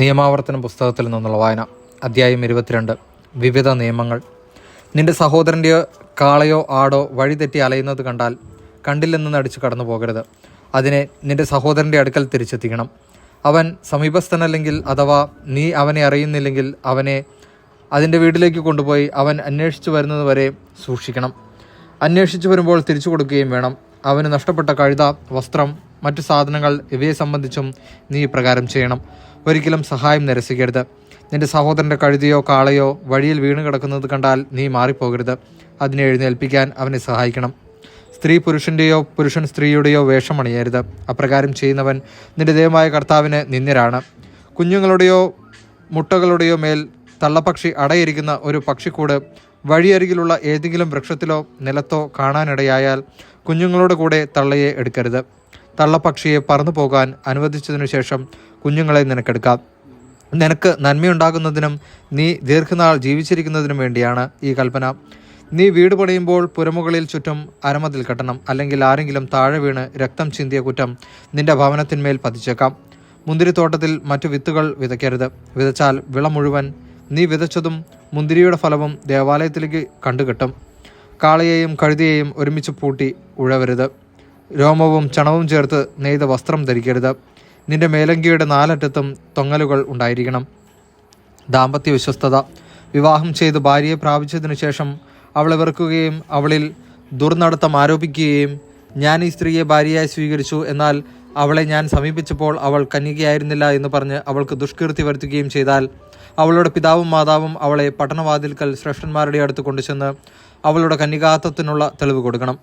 നിയമാവർത്തന പുസ്തകത്തിൽ നിന്നുള്ള വായന. അധ്യായം ഇരുപത്തിരണ്ട്. വിവിധ നിയമങ്ങൾ. നിന്റെ സഹോദരന്റെ കാളയോ ആടോ വഴിതെറ്റി അലയുന്നത് കണ്ടാൽ കണ്ടില്ലെന്ന് നടിച്ച് കടന്നു പോകരുത്. അതിനെ നിന്റെ സഹോദരന്റെ അടുക്കൽ തിരിച്ചെത്തിക്കണം. അവൻ സമീപസ്ഥനല്ലെങ്കിൽ അഥവാ നീ അവനെ അറിയുന്നില്ലെങ്കിൽ അവനെ അതിന്റെ വീട്ടിലേക്ക് കൊണ്ടുപോയി അവൻ അന്വേഷിച്ചു വരുന്നത് വരെ സൂക്ഷിക്കണം. അന്വേഷിച്ചു വരുമ്പോൾ തിരിച്ചു കൊടുക്കുകയും വേണം. അവന് നഷ്ടപ്പെട്ട കഴുത വസ്ത്രം മറ്റു സാധനങ്ങൾ ഇവയെ സംബന്ധിച്ചും നീ ഇപ്രകാരം ചെയ്യണം. ഒരിക്കലും സഹായം നിരസിക്കരുത്. നിന്റെ സഹോദരന്റെ കഴുതിയോ കാളയോ വഴിയിൽ വീണ് കിടക്കുന്നത് കണ്ടാൽ നീ മാറിപ്പോകരുത്. അതിനെ എഴുന്നേൽപ്പിക്കാൻ അവനെ സഹായിക്കണം. സ്ത്രീ പുരുഷന്റെയോ പുരുഷൻ സ്ത്രീയുടെയോ വേഷം അണിയരുത് അപ്രകാരം ചെയ്യുന്നവൻ നിന്റെ ദൈവമായ കർത്താവിന് നിന്ദ്യരാണ്. കുഞ്ഞുങ്ങളുടെയോ മുട്ടകളുടെയോ മേൽ തള്ളപ്പക്ഷി അടയിരിക്കുന്ന ഒരു പക്ഷിക്കൂട് വഴിയരികിലുള്ള ഏതെങ്കിലും വൃക്ഷത്തിലോ നിലത്തോ കാണാനിടയായാൽ കുഞ്ഞുങ്ങളുടെ കൂടെ തള്ളയെ എടുക്കരുത്. തള്ളപ്പക്ഷിയെ പറന്നു പോകാൻ അനുവദിച്ചതിനു ശേഷം കുഞ്ഞുങ്ങളെ നിനക്കെടുക്കാം. നിനക്ക് നന്മയുണ്ടാകുന്നതിനും നീ ദീർഘനാൾ ജീവിച്ചിരിക്കുന്നതിനും വേണ്ടിയാണ് ഈ കൽപ്പന. നീ വീട് പണിയുമ്പോൾ പുരമുകളിൽ ചുറ്റും അരമതിൽ കെട്ടണം. അല്ലെങ്കിൽ ആരെങ്കിലും താഴെ വീണ് രക്തം ചിന്തിയ കുറ്റം നിന്റെ ഭവനത്തിന്മേൽ പതിച്ചേക്കാം. മുന്തിരിത്തോട്ടത്തിൽ മറ്റു വിത്തുകൾ വിതയ്ക്കരുത്. വിതച്ചാൽ വിള മുഴുവൻ നീ വിതച്ചതും മുന്തിരിയുടെ ഫലവും ദേവാലയത്തിലേക്ക് കണ്ടുകെട്ടും. കാളയെയും കഴുതിയെയും ഒരുമിച്ച് പൂട്ടി ഉഴവരുത്. രോമവും ചണവും ചേർത്ത് നെയ്ത വസ്ത്രം ധരിക്കരുത്. നിന്റെ മേലങ്കിയുടെ നാലറ്റത്തും തൊങ്ങലുകൾ ഉണ്ടായിരിക്കണം. ദാമ്പത്യ വിശ്വസ്തത. വിവാഹം ചെയ്ത് ഭാര്യയെ പ്രാപിച്ചതിനു ശേഷം അവളെ വെറുക്കുകയും അവളിൽ ദുർനടത്തം ആരോപിക്കുകയും ഞാൻ ഈ സ്ത്രീയെ ഭാര്യയായി സ്വീകരിച്ചു എന്നാൽ അവളെ ഞാൻ സമീപിച്ചപ്പോൾ അവൾ കന്യകയായിരുന്നില്ല എന്ന് പറഞ്ഞ് അവൾക്ക് ദുഷ്കീർത്തി വരുത്തുകയും ചെയ്താൽ അവളുടെ പിതാവും മാതാവും അവളെ പട്ടണവാതിൽക്കൽ ശ്രേഷ്ഠന്മാരുടെ അടുത്ത് കൊണ്ടുചെന്ന് അവളുടെ കന്യകാത്വത്തിനുള്ള തെളിവ് കൊടുക്കണം.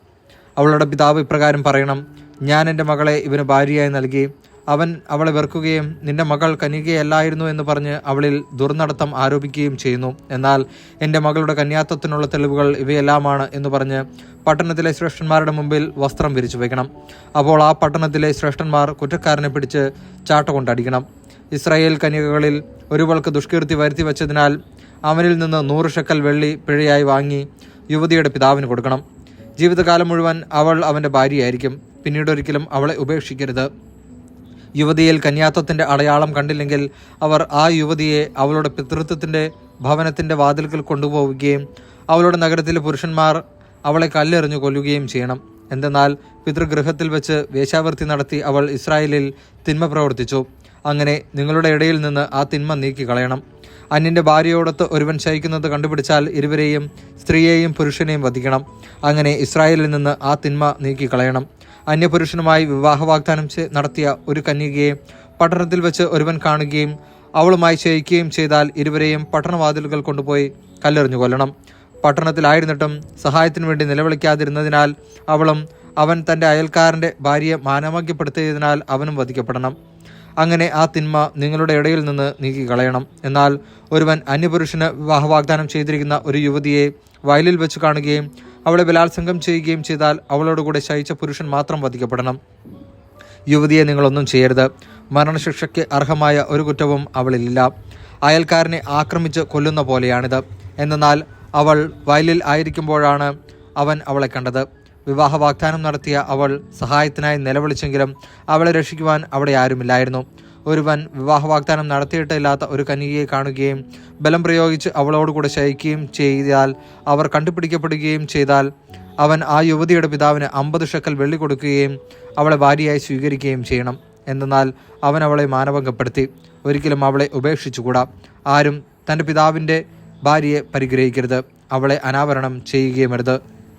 അവളുടെ പിതാവ് ഇപ്രകാരം പറയണം ഞാൻ എന്റെ മകളെ ഇവന് ഭാര്യയായി നൽകി. അവൻ അവളെ വെറുക്കുകയും നിന്റെ മകൾ കന്യകയല്ലായിരുന്നു എന്ന് പറഞ്ഞ് അവളിൽ ദുർനടത്തം ആരോപിക്കുകയും ചെയ്യുന്നു. എന്നാൽ എന്റെ മകളുടെ കന്യാത്വത്തിനുള്ള തെളിവുകൾ ഇവയെല്ലാമാണ് എന്ന് പറഞ്ഞ് പട്ടണത്തിലെ ശ്രേഷ്ഠന്മാരുടെ മുമ്പിൽ വസ്ത്രം വിരിച്ചു വയ്ക്കണം അപ്പോൾ ആ പട്ടണത്തിലെ ശ്രേഷ്ഠന്മാർ കുറ്റക്കാരനെ പിടിച്ച് ചാട്ട കൊണ്ടടിക്കണം ഇസ്രായേൽ കന്യകകളിൽ ഒരുവൾക്ക് ദുഷ്കീർത്തി വരുത്തി വച്ചതിനാൽ അവനിൽ നിന്ന് നൂറ് ഷക്കൽ വെള്ളി പിഴയായി വാങ്ങി യുവതിയുടെ പിതാവിന് കൊടുക്കണം. ജീവിതകാലം മുഴുവൻ അവൾ അവന്റെ ഭാര്യയായിരിക്കും. പിന്നീട് ഒരിക്കലും അവളെ ഉപേക്ഷിക്കരുത്. യുവതിയിൽ കന്യാത്വത്തിന്റെ അടയാളം കണ്ടില്ലെങ്കിൽ അവർ ആ യുവതിയെ അവളുടെ പിതൃത്വത്തിന്റെ ഭവനത്തിന്റെ വാതിൽക്കൽ കൊണ്ടുപോവുകയും അവളുടെ നഗരത്തിലെ പുരുഷന്മാർ അവളെ കല്ലെറിഞ്ഞു കൊല്ലുകയും ചെയ്യണം. എന്തെന്നാൽ പിതൃഗൃഹത്തിൽ വെച്ച് വേശ്യാവൃത്തി നടത്തി അവൾ ഇസ്രായേലിൽ തിന്മ പ്രവർത്തിച്ചു. അങ്ങനെ നിങ്ങളുടെ ഇടയിൽ നിന്ന് ആ തിന്മ നീക്കി കളയണം അന്യന്റെ ഭാര്യയോടൊത്ത് ഒരുവൻ ശയിക്കുന്നത് കണ്ടുപിടിച്ചാൽ ഇരുവരെയും സ്ത്രീയെയും പുരുഷനെയും വധിക്കണം. അങ്ങനെ ഇസ്രായേലിൽ നിന്ന് ആ തിന്മ നീക്കി കളയണം അന്യപുരുഷനുമായി വിവാഹ വാഗ്ദാനം നടത്തിയ ഒരു കന്യകയെ പട്ടണത്തിൽ വെച്ച് ഒരുവൻ കാണുകയും അവളുമായി ശയിക്കുകയും ചെയ്താൽ ഇരുവരെയും പട്ടണവാതിലുകൾ കൊണ്ടുപോയി കല്ലെറിഞ്ഞു കൊല്ലണം. പട്ടണത്തിലായിരുന്നിട്ടും സഹായത്തിന് വേണ്ടി നിലവിളിക്കാതിരുന്നതിനാൽ അവളും അവൻ തന്റെ അയൽക്കാരന്റെ ഭാര്യയെ മാനവാക്യപ്പെടുത്തിയതിനാൽ അവനും വധിക്കപ്പെടണം. അങ്ങനെ ആ തിന്മ നിങ്ങളുടെ ഇടയിൽ നിന്ന് നീക്കി കളയണം എന്നാൽ ഒരുവൻ അന്യപുരുഷന് വിവാഹ വാഗ്ദാനം ചെയ്തിരിക്കുന്ന ഒരു യുവതിയെ വയലിൽ വെച്ച് കാണുകയും അവളെ ബലാത്സംഗം ചെയ്യുകയും ചെയ്താൽ അവളോടുകൂടെ ശയിച്ച പുരുഷൻ മാത്രം വധിക്കപ്പെടണം. യുവതിയെ നിങ്ങളൊന്നും ചെയ്യരുത്. മരണശിക്ഷയ്ക്ക് അർഹമായ ഒരു കുറ്റവും അവളിലില്ല. അയൽക്കാരനെ ആക്രമിച്ച് കൊല്ലുന്ന പോലെയാണിത്. എന്നാൽ അവൾ വയലിൽ ആയിരിക്കുമ്പോഴാണ് അവൻ അവളെ കണ്ടത്. വിവാഹ വാഗ്ദാനം നടത്തിയ അവൾ സഹായത്തിനായി നിലവിളിച്ചെങ്കിലും അവളെ രക്ഷിക്കുവാൻ അവിടെ ആരുമില്ലായിരുന്നു. ഒരുവൻ വിവാഹ വാഗ്ദാനം നടത്തിയിട്ടില്ലാത്ത ഒരു കന്യകയെ കാണുകയും ബലം പ്രയോഗിച്ച് അവളോടുകൂടെ ശയിക്കുകയും ചെയ്താൽ അവർ കണ്ടുപിടിക്കപ്പെടുകയും ചെയ്താൽ അവൻ ആ യുവതിയുടെ പിതാവിന് അമ്പത് ഷക്കൽ വെള്ളി കൊടുക്കുകയും അവളെ ഭാര്യയായി സ്വീകരിക്കുകയും ചെയ്യണം. എന്തെന്നാൽ അവൻ അവളെ മാനഭംഗപ്പെടുത്തി. ഒരിക്കലും അവളെ ഉപേക്ഷിച്ചുകൂടാ. ആരും തന്റെ പിതാവിന്റെ ഭാര്യയെ പരിഗ്രഹിക്കരുത്. അവളെ അനാവരണം ചെയ്യുകയുമരുത്.